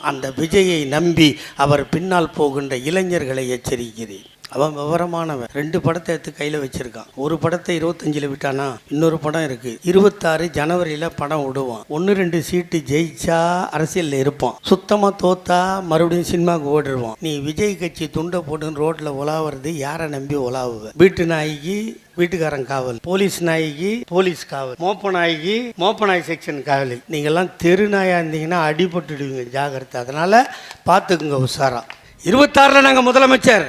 அந்த விஜயை நம்பி அவர் பின்னால் போகின்ற இளைஞர்களை எச்சரிக்கிறேன். அவன் விவரமானவன். ரெண்டு படத்தை எடுத்து கையில் வச்சிருக்கான். ஒரு படத்தை இருபத்தஞ்சில் விட்டானா? இன்னொரு படம் இருக்கு. இருபத்தாறு ஜனவரியில் படம் விடுவான். ஒன்று ரெண்டு சீட்டு ஜெயிச்சா அரசியலில் இருப்பான். சுத்தமாக தோத்தா மறுபடியும் சினிமாவுக்கு ஓடிடுவான். நீ விஜய் கட்சி துண்டை போட்டுன்னு ரோட்டில் உலாவுறது யாரை நம்பி உலாவுவ? வீட்டு நாய்க்கு வீட்டுக்காரன் காவல். போலீஸ் நாய்க்கு போலீஸ் காவல். மோப்ப நாய்க்கு மோப்ப நாய் செக்ஷன் காவல். நீங்கள்லாம் தெரு நாயாக இருந்தீங்கன்னா அடிபட்டுடுவீங்க. ஜாகிரதை அதனால் பார்த்துக்குங்க உஷாரா. இருபத்தாறில் நாங்கள் முதலமைச்சர்.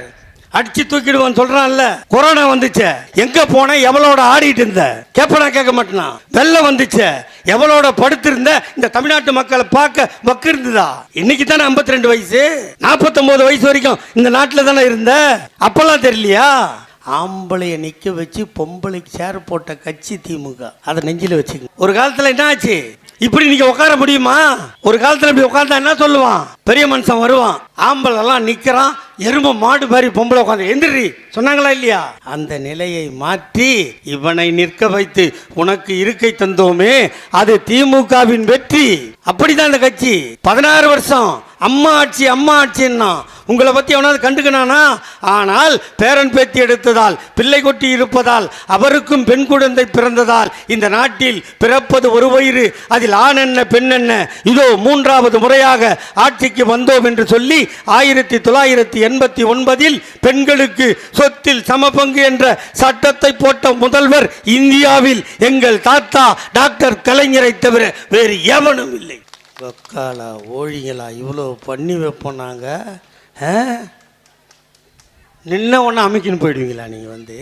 அடிச்சு தூக்கிடுவான் சொல்றான்ல. கொரோனா வந்துச்சு. எங்க போன? எவளோட ஆடிட்டு இருந்த? கேப்பனா கேட்க மாட்டேனா? வெள்ளம் வந்துச்சு. எவளோட படுத்திருந்த இந்த தமிழ்நாட்டு மக்களை பார்க்க வக்கு இருந்ததா? இன்னைக்கு தானே 52 ரெண்டு வயசு? 49 வயசு வரைக்கும் இந்த நாட்டில் தானே இருந்த? அப்பெல்லாம் தெரியலையா? ஆம்பளைய நிக்க வச்சு பொம்பளைக்கு சேர் போட்ட கட்சி திமுக. அதை நெஞ்சில வச்சுங்க ஒரு காலத்துல என்ன ஆச்சு? இப்படி நீங்க உட்கார முடியுமா? ஒரு காலத்துல இப்படி உட்கார்ந்தா என்ன சொல்லுவான்? பெரிய மனுஷன் வருவான். ஆம்பளை எல்லாம் நிக்கிறான். எறும்பு மாடு மாதிரி பொம்பளை உட்காந்து எந்திரி. சொன்னாங்களா இல்லையா? அந்த நிலையை மாற்றி இவனை நிற்க வைத்து உனக்கு இருக்கை தந்தோமே அது திமுகவின் வெற்றி. அப்படிதான் இந்த கட்சி. பதினாறு வருஷம் அம்மா ஆட்சி அம்மா ஆட்சின்னா உங்களை பத்தி எவனாவது கண்டுக்கினானா? ஆனால் பேரன் பேத்தி எடுத்ததால் பிள்ளை கொட்டி இருப்பதால் அவருக்கும் பெண் குழந்தை பிறந்ததால் இந்த நாட்டில் பிறப்பது ஒரு வயிறு அதில் ஆண் என்ன பெண் என்ன? இதோ மூன்றாவது முறையாக ஆட்சிக்கு வந்தோம் என்று சொல்லி ஆயிரத்தி தொள்ளாயிரத்தி எண்பத்தி ஒன்பதில் பெண்களுக்கு சொத்தில் சமபங்கு என்ற சட்டத்தை போட்ட முதல்வர் இந்தியாவில் எங்கள் தாத்தா டாக்டர் கலைஞரை தவிர வேறு எவனும் இல்லை. வக்காலா ஓழிங்களா இவ்வளோ பண்ணி வைப்போம் நாங்கள் நின்ன ஒன்று அமைக்கின்னு போயிடுவீங்களா நீங்கள் வந்து?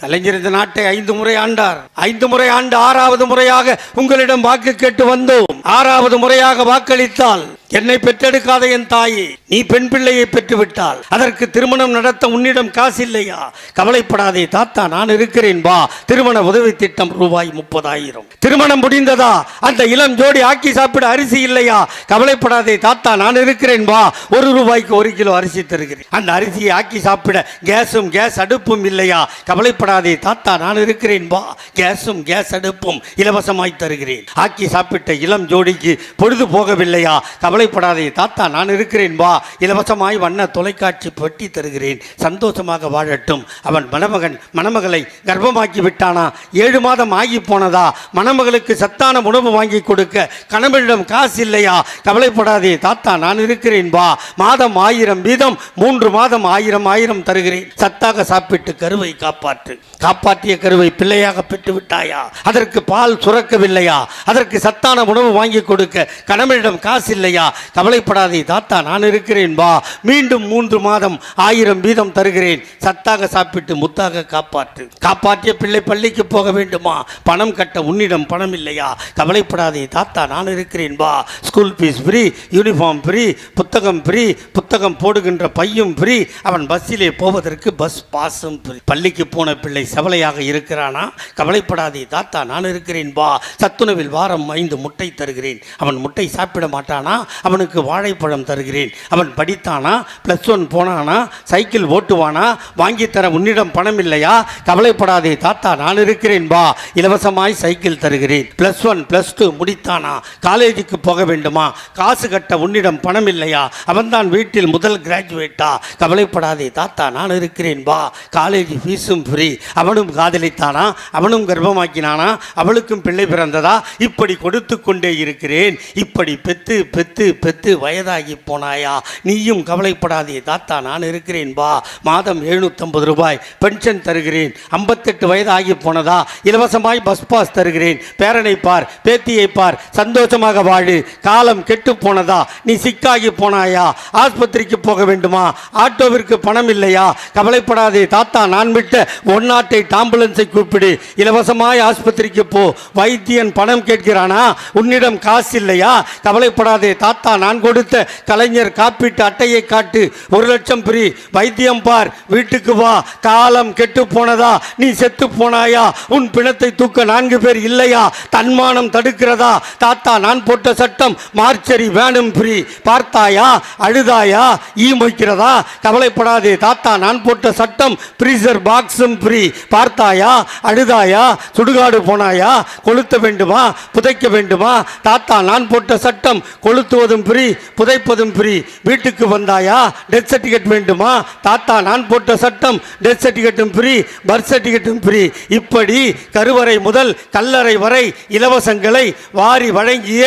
கலைஞர் இந்த நாட்டை ஐந்து முறை ஆண்டார். ஐந்து முறை ஆண்டு ஆறாவது முறையாக உங்களிடம் வாக்கு கேட்டு வந்தோம். ஆறாவது முறையாக வாக்களித்தால் என்னை பெற்றெடுக்காத என் தாயே நீ பெண் பிள்ளையை பெற்று விட்டால் அதற்கு திருமணம் நடத்த உன்னிடம் காசு இல்லையா? கவலைப்படாதே தாத்தா நான் இருக்கிறேன். வா திருமண உதவி திட்டம் ரூபாய் முப்பதாயிரம். திருமணம் முடிந்ததா? அந்த இளம் ஜோடி ஆக்கி சாப்பிட அரிசி இல்லையா? கவலைப்படாதே தாத்தா நான் இருக்கிறேன். வா ஒரு ரூபாய்க்கு ஒரு கிலோ அரிசி தருகிறேன். அந்த அரிசியை ஆக்கி சாப்பிட கேஸும் கேஸ் அடுப்பும் இல்லையா? கவலைப்படாதே தாத்தா நான் இருக்கிறேன். வா கேஸும் கேஸ் அடுப்பும் இலவசமாய் தருகிறேன். ஆக்கி சாப்பிட்ட இளம் ஜோடிக்கு பொழுது போகவில்லையா? கவலைப்படாதே. தாத்தா நான் இருக்கிறேன் வா. இலவசமாய் வண்ண தொலைக்காட்சி பெட்டி தருகிறேன். சந்தோஷமாக வாழட்டும். அவன் மணமகன் மணமகளை கர்ப்பமாக்கி விட்டானா? ஏழு மாதம் ஆகி போனதா? மணமகளுக்கு சத்தான உணவு வாங்கி கொடுக்க கணவனிடம் காசு இல்லையா? கவலைப்படாதே. தாத்தா நான் இருக்கிறேன் வா. மாதம் ஆயிரம் வீதம் மூன்று மாதம் ஆயிரம் ஆயிரம் தருகிறேன். சத்தாக சாப்பிட்டு கருவை காப்பாற்று. காப்பாற்றிய கருவை பிள்ளையாக பெற்று விட்டாயா? அதற்கு பால் சுரக்கவில்லையா? அதற்கு சத்தான உணவு வாங்கி கொடுக்க கணவனிடம் காசு இல்லையா? கவலைப்படாதே தாத்தா நான் இருக்கிறேன் வா. மீண்டும் மூன்று மாதம் ஆயிரம் வீதம் தருகிறேன். சத்தாக சாப்பிட்டு முத்தாக காப்பாற்று. காப்பாற்றிய பிள்ளை பள்ளிக்கு போக வேண்டுமா? பணம் கட்ட உன்னிடம் பணம் இல்லையா? கவலைப்படாதே தாத்தா நான் இருக்கிறேன் வா. School fees free uniform free புத்தகம் ஃப்ரீ புத்தகம் போடுகின்ற பையும் ஃப்ரீ. அவன் பஸ்ஸிலே போவதற்கு பஸ் பாஸும் ஃப்ரீ. பள்ளிக்கு போன பிள்ளை செவலையாக இருக்கிறானா? கவலைப்படாதே தாத்தா நான் இருக்கிறேன் வா. சத்துணவில் வாரம் ஐந்து முட்டை தருகிறேன். அவன் முட்டை சாப்பிட மாட்டானா? அவனுக்கு வாழைப்பழம் தருகிறேன். அவன் படித்தானா? ப்ளஸ் ஒன் போனானா? சைக்கிள் ஓட்டுவானா? வாங்கித்தர உன்னிடம் பணம் இல்லையா? கவலைப்படாதே தாத்தா நான் இருக்கிறேன் வா இலவசமாய் சைக்கிள் தருகிறேன். ப்ளஸ் ஒன் ப்ளஸ் டூ முடித்தானா? காலேஜுக்கு போக வேண்டுமா? காசு கட்ட உன்னிடம் பணம் இல்லையா? அவன்தான் வீட்டில் முதல் கிராஜுவேட்டா கவலைப்படாதே தாத்தா நான் இருக்கிறேன் வா காலேஜ் ஃபீஸும் ஃப்ரீ அவனும் காதலித்தானா? அவனும் கர்ப்பமாக்கினானா? அவளுக்கும் பிள்ளை பிறந்ததா? இப்படி கொடுத்து கொண்டே இருக்கிறேன். இப்படி பெத்து பெத்து பெத்து வயதாகி போனாயா? நீயும் கவலைப்படாதே. தாத்தா நான் இருக்கிறேன். வா. மாதம் எழுநூற்றம்பது ரூபாய் பென்ஷன் தருகிறேன். ஐம்பத்தெட்டு வயதாகி போனதா? இலவசமாய் பஸ் பாஸ் தருகிறேன். பேரனை பார் பேத்தியை பார் சந்தோஷமாக வாழு. காலம் கெட்டு போனதா? நீ சிக்காகி போனாயா? ஆஸ்பத்திரிக்கு போக வேண்டுமா? ஆட்டோவிற்கு பணம் இல்லையா? கவலைப்படாதே. தாத்தா நான் விட்ட ஒன்னாட்டை ஆம்புலன்ஸை கூப்பிடு. இலவசமாய் ஆஸ்பத்திரிக்கு போ. வைத்தியன் பணம் கேட்கிறானா? உன்னிடம் காசு இல்லையா? கவலைப்படாதே. தாத்தா நான் கொடுத்த கலைஞர் காப்பீட்டு அட்டையை காட்டு. ஒரு லட்சம் பிரி. வைத்தியம் பார். வீட்டுக்கு வா. காலம் கெட்டு போனதா? நீ செத்து போனாயா? உன் பிணத்தை தூக்க நான்கு பேர் இல்லையா? தன்மானம் தடுக்கிறதா? தாத்தா நான் போட்ட சட்டம் மார்ச்சரி வேணும் பிரி. பார்த்தாயா? அழுதாயா? ஈ மொய்க்கிறதா? கவலைப்படாதே தாத்தா நான் போட்ட சட்டம் ஃப்ரீசர் பாக்ஸும் ஃப்ரீ பார்த்தாயா? அழுதாயா? சுடுகாடு போனாயா? கொளுத்த வேண்டுமா? புதைக்க வேண்டுமா? தாத்தா நான் போட்ட சட்டம் கொளுத்து புதைக்குவதும் ஃப்ரீ புதைப்பதும் ஃப்ரீ வீட்டுக்கு வந்தாயா? டெத் சர்டிஃபிகேட் வேண்டுமா? தாத்தா நான் போட்ட சட்டம் டெத் சர்டிஃபிகேட்டும் ஃப்ரீ பர்த் சர்டிஃபிகேட்டும் ஃப்ரீ இப்படி கருவறை முதல் கல்லறை வரை இலவசங்களை வாரி வழங்கிய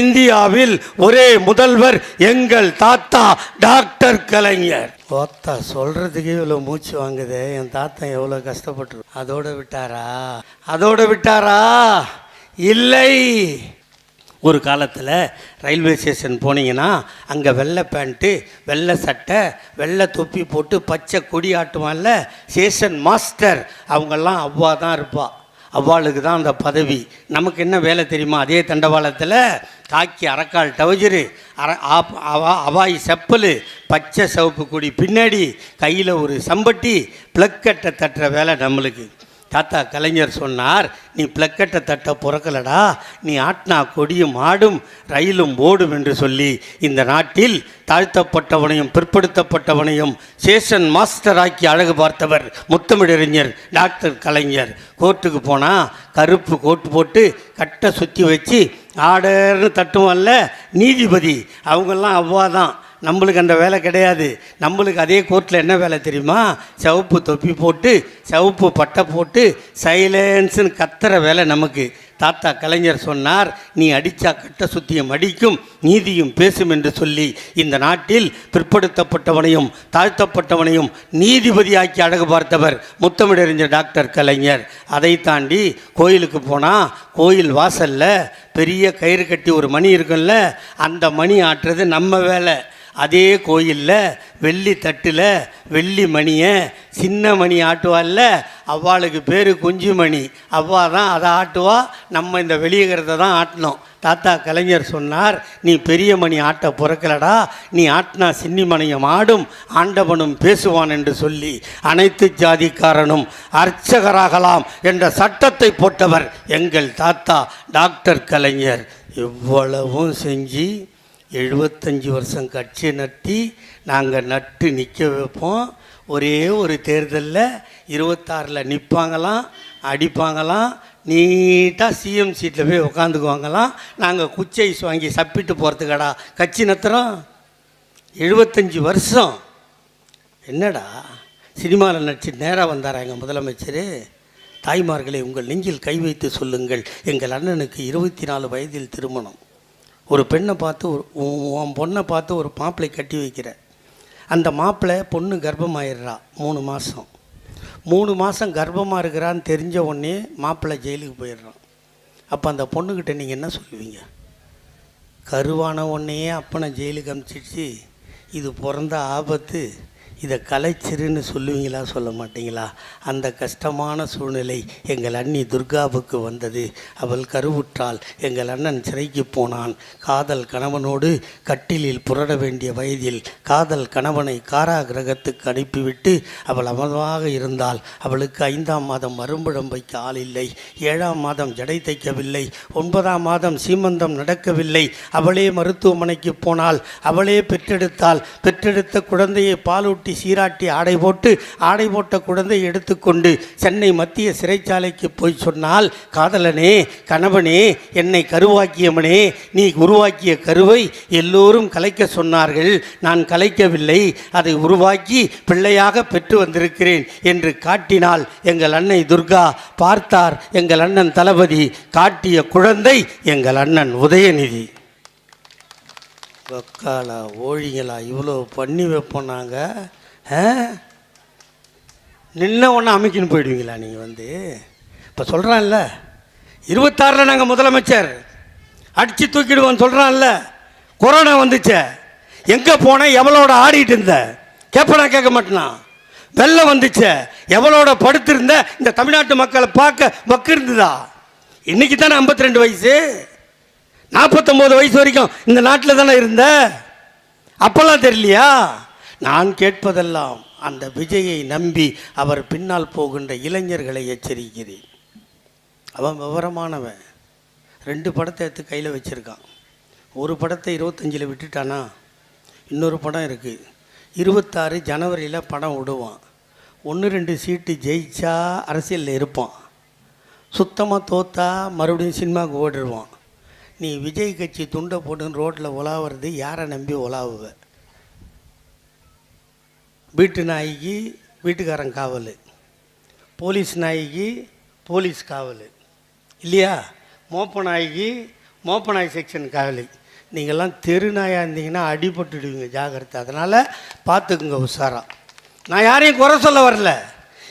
இந்தியாவில் ஒரே முதல்வர் எங்கள் தாத்தா டாக்டர் கலைஞர். ஓத்தா சொல்றதுக்கே இவ்வளோ மூச்சு வாங்குதே. என் தாத்தா எவ்வளோ கஷ்டப்பட்டு அதோட விட்டாரா? அதோட விட்டாரா? இல்லை. ஒரு காலத்தில் ரயில்வே ஸ்டேஷன் போனீங்கன்னா அங்கே வெள்ளை பேண்ட்டு வெள்ளை சட்டை வெள்ளை தொப்பி போட்டு பச்சை கொடி ஆட்டுவான்ல ஸ்டேஷன் மாஸ்டர். அவங்கெல்லாம் அவ்வா தான் இருப்பாள் அவ்வாளுக்கு தான் அந்த பதவி. நமக்கு என்ன வேலை தெரியுமா? அதே தண்டவாளத்தில் காக்கி அரக்கால் டவுஜரு. அர ஆப்- அவா- அவாய் செப்பல். பச்சை சிவப்பு கொடி பின்னாடி கையில் ஒரு சம்பட்டி. பிளக்கட்டை தட்டுற வேலை நம்மளுக்கு. தாத்தா கலைஞர் சொன்னார் நீ பிளக்கட்டை தட்ட பிறக்கலடா நீ ஆட்னா கொடியும் ஆடும் ரயிலும் ஓடும் என்று சொல்லி இந்த நாட்டில் தாழ்த்தப்பட்டவனையும் பிற்படுத்தப்பட்டவனையும் சேஷன் மாஸ்டர் ஆக்கி அழகு பார்த்தவர் முத்தமிழறிஞர் டாக்டர் கலைஞர். கோர்ட்டுக்கு போனால் கருப்பு கோட்டு போட்டு கட்டை சுற்றி வச்சு ஆடர்னு தட்டுவான்ல நீதிபதி அவங்கெல்லாம் அவ்வா தான் நம்மளுக்கு அந்த வேலை கிடையாது. நம்மளுக்கு அதே கோர்ட்டில் என்ன வேலை தெரியுமா? சிவப்பு தொப்பி போட்டு சிவப்பு பட்டை போட்டு சைலன்ஸுன்னு கத்துற வேலை நமக்கு. தாத்தா கலைஞர் சொன்னார் நீ அடித்தா கட்ட சுத்தியம் அடிக்கும் நீதியும் பேசும் என்று சொல்லி இந்த நாட்டில் பிற்படுத்தப்பட்டவனையும் தாழ்த்தப்பட்டவனையும் நீதிபதியாக்கி அழகு பார்த்தவர் முத்தமிடறிஞர் டாக்டர் கலைஞர். அதை தாண்டி கோயிலுக்கு போனால் கோயில் வாசலில் பெரிய கயிறு கட்டி ஒரு மணி இருக்குல்ல அந்த மணி ஆட்டுறது நம்ம வேலை. அதே கோயிலில் வெள்ளி தட்டில் வெள்ளி மணியை சின்ன மணி ஆட்டுவாள்ல அவ்வாளுக்கு பேர் குஞ்சுமணி. அவ்வா தான் அதை ஆட்டுவா நம்ம இந்த வெளியேகிறத தான் ஆட்டினோம். தாத்தா கலைஞர் சொன்னார் நீ பெரிய மணி ஆட்ட பிறக்கலடா நீ ஆட்டினா சின்னி மணியம் ஆடும் ஆண்டவனும் பேசுவான் என்று சொல்லி அனைத்து ஜாதிக்காரனும் அர்ச்சகராகலாம் என்ற சட்டத்தை போட்டவர் எங்கள் தாத்தா டாக்டர் கலைஞர். இவ்வளவும் செஞ்சு எழுபத்தஞ்சி வருஷம் கட்சி நட்டி நாங்கள் நட்டு நிற்க வைப்போம். ஒரே ஒரு தேர்தலில் இருபத்தாறில் நிற்பாங்களாம் அடிப்பாங்களாம் நீட்டாக சிஎம் சீட்டில் போய் உக்காந்துக்குவாங்களாம் நாங்கள் குச்சை வாங்கி சப்பிட்டு போகிறதுக்கடா கட்சி நத்துறோம் எழுபத்தஞ்சி வருஷம். என்னடா? சினிமாவில் நடிச்சு நேராக வந்தாரா எங்கள் முதலமைச்சர். தாய்மார்களை உங்கள் நெஞ்சில் கை வைத்து சொல்லுங்கள். எங்கள் அண்ணனுக்கு இருபத்தி நாலு வயதில் திருமணம். ஒரு பெண்ணை பார்த்து ஒரு உன் பொண்ணை பார்த்து ஒரு மாப்பிளை கட்டி வைக்கிறேன் அந்த மாப்பிள்ளை பொண்ணு கர்ப்பமாயிடுறா மூணு மாதம் மூணு மாதம் கர்ப்பமாக இருக்கிறான்னு தெரிஞ்ச உடனே மாப்பிள்ளை ஜெயிலுக்கு போயிடுறான். அப்போ அந்த பொண்ணுக்கிட்ட நீங்கள் என்ன சொல்லுவீங்க? கருவான உடனேயே அப்பனை ஜெயிலுக்கு அனுப்பிச்சிடுச்சு இது பிறந்த ஆபத்து. இதை கலைச்சிருன்னு சொல்லுவீங்களா சொல்ல மாட்டீங்களா? அந்த கஷ்டமான சூழ்நிலை எங்கள் அண்ணி துர்காவுக்கு வந்தது. அவள் கருவுற்றாள். எங்கள் அண்ணன் சிறைக்கு போனான். காதல் கணவனோடு கட்டிலில் புரட வேண்டிய வயதில் காதல் கணவனை காராகிரகத்துக்கு அனுப்பிவிட்டு அவள் அமர்வாக இருந்தாள். அவளுக்கு ஐந்தாம் மாதம் மறும்படம் வைக்க ஆள் இல்லை. ஏழாம் மாதம் ஜடை தைக்கவில்லை. ஒன்பதாம் மாதம் சீமந்தம் நடக்கவில்லை. அவளே மருத்துவமனைக்கு போனால் அவளே பெற்றெடுத்தால் பெற்றெடுத்த குழந்தையை பாலூட்டி சீராட்டி ஆடை போட்டு ஆடை போட்ட குழந்தை எடுத்துக்கொண்டு சென்னை மத்திய சிறைச்சாலைக்கு போய் சொன்னால் காதலனே கணவனே என்னை கருவாக்கியவனே நீ உருவாக்கிய கருவை எல்லோரும் கலைக்க சொன்னார்கள். நான் கலைக்கவில்லை. அதை உருவாக்கி பிள்ளையாக பெற்று வந்திருக்கிறேன் என்று காட்டினால் எங்கள் அன்னை துர்கா பார்த்தார் எங்கள் அண்ணன் தளபதி காட்டிய குழந்தை எங்கள் அண்ணன் உதயநிதி. வக்காலா ஓழிங்களா இவ்வளோ பண்ணி வைப்போம் நாங்கள் நின்ன ஒன்று அமைக்கின்னு போயிடுவீங்களா நீங்கள் வந்து? இப்போ சொல்கிறான்ல இருபத்தாறில் நாங்கள் முதலமைச்சர். அடித்து தூக்கிடுவோம்னு சொல்கிறான்ல கொரோனா வந்துச்சே. எங்கே போனேன் எவ்வளோட ஆடிட்டு இருந்த? கேட்பனா கேட்க மாட்டேனா? வெள்ளம் வந்துச்சே. எவ்வளோட படுத்திருந்த? இந்த தமிழ்நாட்டு மக்களை பார்க்க வக்கு இருந்ததா இன்னைக்கு தானே ஐம்பத்தி ரெண்டு வயசு? நாற்பத்தொம்போது வயசு வரைக்கும் இந்த நாட்டில் தானே இருந்த? அப்போல்லாம் தெரியலையா? நான் கேட்பதெல்லாம் அந்த விஜயை நம்பி அவர் பின்னால் போகின்ற இளைஞர்களை எச்சரிக்கிறேன். அவன் விவரமானவன். ரெண்டு படத்தை எடுத்து கையில் வச்சுருக்கான். ஒரு படத்தை இருபத்தஞ்சில் விட்டுட்டானா? இன்னொரு படம் இருக்குது இருபத்தாறு ஜனவரியில் படம் விடுவான். ஒன்று ரெண்டு சீட்டு ஜெயிச்சா அரசியலில் இருப்பான். சுத்தமாக தோத்தா மறுபடியும் சினிமாவுக்கு ஓடிடுவான். நீ விஜய் கட்சி துண்டை போட்டுன்னு ரோட்டில் உலாவுறது யாரை நம்பி உலாவுவ? வீட்டு நாய்க்கு வீட்டுக்காரன் காவல். போலீஸ் நாய்க்கு போலீஸ் காவல். இல்லையா? மோப்ப நாய்க்கு மோப்ப நாய் செக்ஷன் காவல். நீங்கள்லாம் தெரு நாயாக இருந்தீங்கன்னா அடிபட்டுடுவீங்க ஜாகிரதை அதனால் பார்த்துக்குங்க உஷாரா. நான் யாரையும் குறை சொல்ல வரல.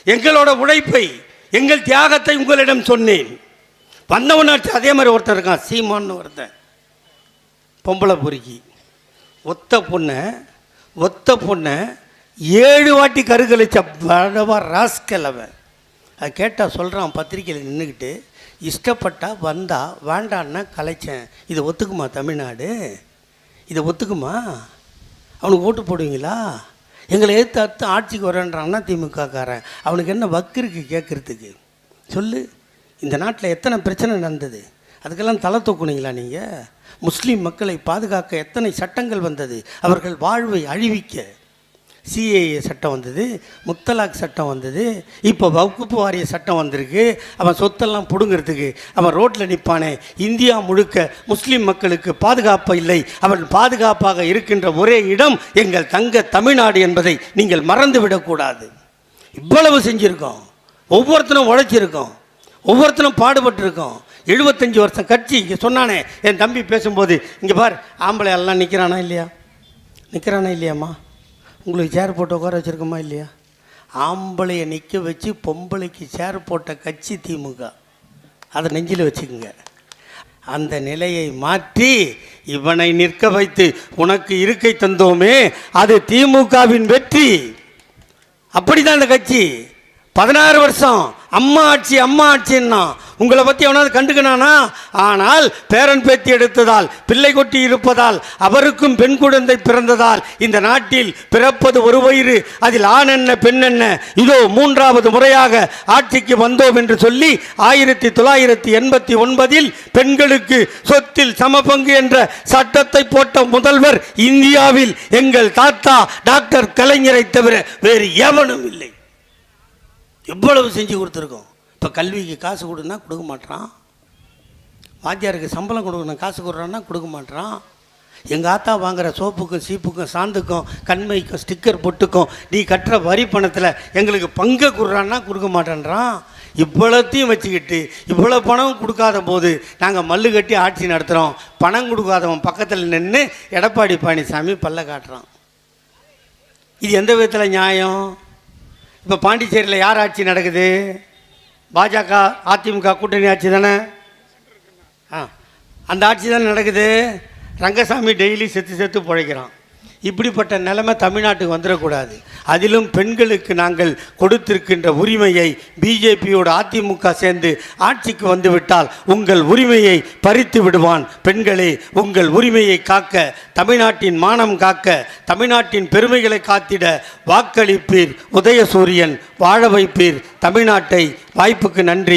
எங்களோட உழைப்பை எங்கள் தியாகத்தை உங்களிடம் சொன்னேன். வந்தவனாச்சு அதே மாதிரி ஒருத்தன் இருக்கான் சீமான்னு ஒருத்தன். பொம்பளை பொறுக்கி. ஒத்த பொண்ணை ஒத்த பொண்ணை ஏழு வாட்டி கருகலிச்ச வடவா ராஸ்கல் அவன். அது கேட்டால் சொல்கிறான் பத்திரிக்கையில் நின்றுக்கிட்டு இஷ்டப்பட்டா வந்தா வேண்டான்னா கலைச்சேன். இதை ஒத்துக்குமா தமிழ்நாடு? இதை ஒத்துக்குமா? அவனுக்கு ஓட்டு போடுவீங்களா? எங்களை எடுத்து அடுத்து ஆட்சிக்கு வரேன்றான்னா திமுகக்காரன். அவனுக்கு என்ன வக்கு இருக்குது கேட்குறதுக்கு சொல்லு. இந்த நாட்டில் எத்தனை பிரச்சனை நடந்தது? அதுக்கெல்லாம் தலை தூக்குனீங்களா நீங்கள் முஸ்லீம் மக்களை பாதுகாக்க எத்தனை சட்டங்கள் வந்தது? அவர்கள் வாழ்வை அழிவிக்க. சிஏஏ சட்டம் வந்தது முத்தலாக் சட்டம் வந்தது இப்போ வகுப்பு வாரிய சட்டம் வந்திருக்கு. அவன் சொத்தெல்லாம் பிடுங்கிறதுக்கு அவன் ரோட்டில் நிற்பானே இந்தியா முழுக்க முஸ்லீம் மக்களுக்கு பாதுகாப்பு இல்லை. அவன் பாதுகாப்பாக இருக்கின்ற ஒரே இடம் எங்கள் தங்க தமிழ்நாடு என்பதை நீங்கள் மறந்து விடக்கூடாது இவ்வளவு செஞ்சுருக்கோம். ஒவ்வொருத்தரும் உழைச்சிருக்கோம். ஒவ்வொருத்தரும் பாடுபட்டிருக்கோம். எழுபத்தஞ்சி வருஷம் கட்சி இங்கே சொன்னானே என் தம்பி பேசும்போது இங்கே பார் ஆம்பளை எல்லாம் நிற்கிறானா இல்லையா? நிற்கிறானா இல்லையாம்மா? உங்களுக்கு சேர் போட்டு உட்கார வச்சுருக்கோமா இல்லையா? ஆம்பளையை நிற்க வச்சு பொம்பளைக்கு சேர் போட்ட கட்சி திமுக. அதை நெஞ்சில் வச்சுக்கோங்க. அந்த நிலையை மாற்றி இவனை நிற்க வைத்து உனக்கு இருக்கை தந்தோமே அது திமுகவின் வெற்றி. அப்படிதான் அந்த கட்சி. பதினாறு வருஷம். அம்மா ஆட்சி அம்மா ஆட்சின்னா உங்களை பற்றி எவனாவது கண்டுக்கணானா ஆனால் பேரன் பேத்தி எடுத்ததால் பிள்ளை கொட்டி இருப்பதால் அவருக்கும் பெண் குழந்தை பிறந்ததால் இந்த நாட்டில் பிறப்பது ஒரு வயிறு அதில் ஆண் என்ன பெண் என்ன? இதோ மூன்றாவது முறையாக ஆட்சிக்கு வந்தோம் என்று சொல்லி ஆயிரத்தி தொள்ளாயிரத்தி எண்பத்தி ஒன்பதில் பெண்களுக்கு சொத்தில் சமபங்கு என்ற சட்டத்தை போட்ட முதல்வர் இந்தியாவில் எங்கள் தாத்தா டாக்டர் கலைஞரை தவிர வேறு எவனும் இல்லை. எவ்வளவு செஞ்சு கொடுத்துருக்கோம்? இப்போ கல்விக்கு காசு கொடுன்னா கொடுக்க மாட்டான் வாத்தியாருக்கு சம்பளம் கொடுக்கணும் காசு கொடுறான்னா கொடுக்க மாட்டேறான் எங்கள் ஆத்தா வாங்குற சோப்புக்கும் சீப்புக்கும் சாந்துக்கும் கண்மைக்கும் ஸ்டிக்கர் பொட்டுக்கும் நீ கட்டுற வரி பணத்தில் எங்களுக்கு பங்கை கொடுறான்னா கொடுக்க மாட்டேன்றான். இவ்வளோத்தையும் வச்சுக்கிட்டு இவ்வளோ பணம் கொடுக்காத போது நாங்கள் மல்லு கட்டி ஆட்சி நடத்துகிறோம் பணம் கொடுக்காதவன் பக்கத்தில் நின்று எடப்பாடி பழனிசாமி பல்ல காட்டுறான். இது எந்த விதத்தில் நியாயம்? இப்போ பாண்டிச்சேரியில் யார் ஆட்சி நடக்குது? பாஜக அதிமுக கூட்டணி ஆட்சி தானே? ஆ அந்த ஆட்சி தானே நடக்குது? ரங்கசாமி டெய்லி செத்து செத்து பிழைக்கிறான். இப்படிப்பட்ட நிலைமை தமிழ்நாட்டுக்கு வந்துடக்கூடாது. அதிலும் பெண்களுக்கு நாங்கள் கொடுத்திருக்கின்ற உரிமையை பிஜேபியோட அதிமுக சேர்ந்து ஆட்சிக்கு வந்துவிட்டால் உங்கள் உரிமையை பறித்து விடுவான் பெண்களே. உங்கள் உரிமையை காக்க தமிழ்நாட்டின் மானம் காக்க தமிழ்நாட்டின் பெருமைகளை காத்திட வாக்களிப்பீர் உதயசூரியன். வாழ வைப்பீர் தமிழ்நாட்டை. வாய்ப்புக்கு நன்றி.